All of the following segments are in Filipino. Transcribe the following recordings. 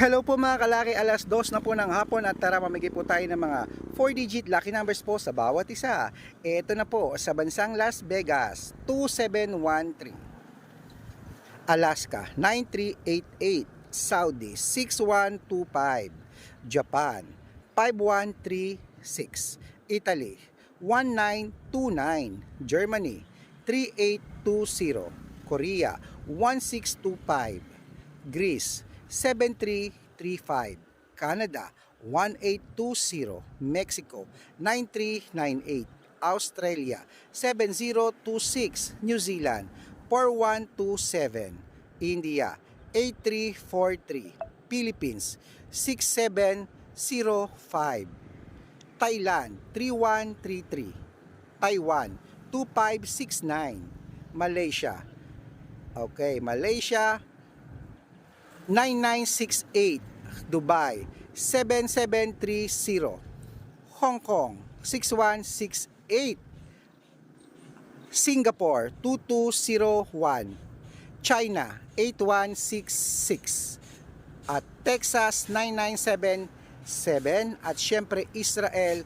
Hello po mga kalaki, alas 2 na po ng hapon at tara mamigay po tayo ng mga 4-digit lucky numbers po sa bawat isa. Ito na po sa bansang Las Vegas, 2713. Alaska, 9388. Saudi, 6125. Japan, 5136. Italy, 1929. Germany, 3820. Korea, 1625. Greece, 7335. Canada, 1820. Mexico, 9398. Australia, 7026. New Zealand, 4127. India, 8343. Philippines, 6705. Thailand, 3133. Taiwan, 2569. Malaysia, okay, Malaysia, 9968 Dubai 7730 Hong Kong 6168 Singapore 2201 China 8166 at Texas 9977 at syempre Israel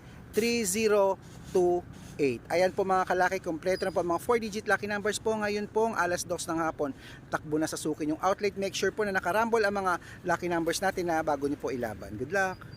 3028 Ayan po mga kalaki, kompleto na po mga 4-digit lucky numbers po ngayon pong alas 2 ng hapon. Takbo na sa sukin yung outlet. Make sure po na nakarambol ang mga lucky numbers natin na bago niyo po ilaban. Good luck!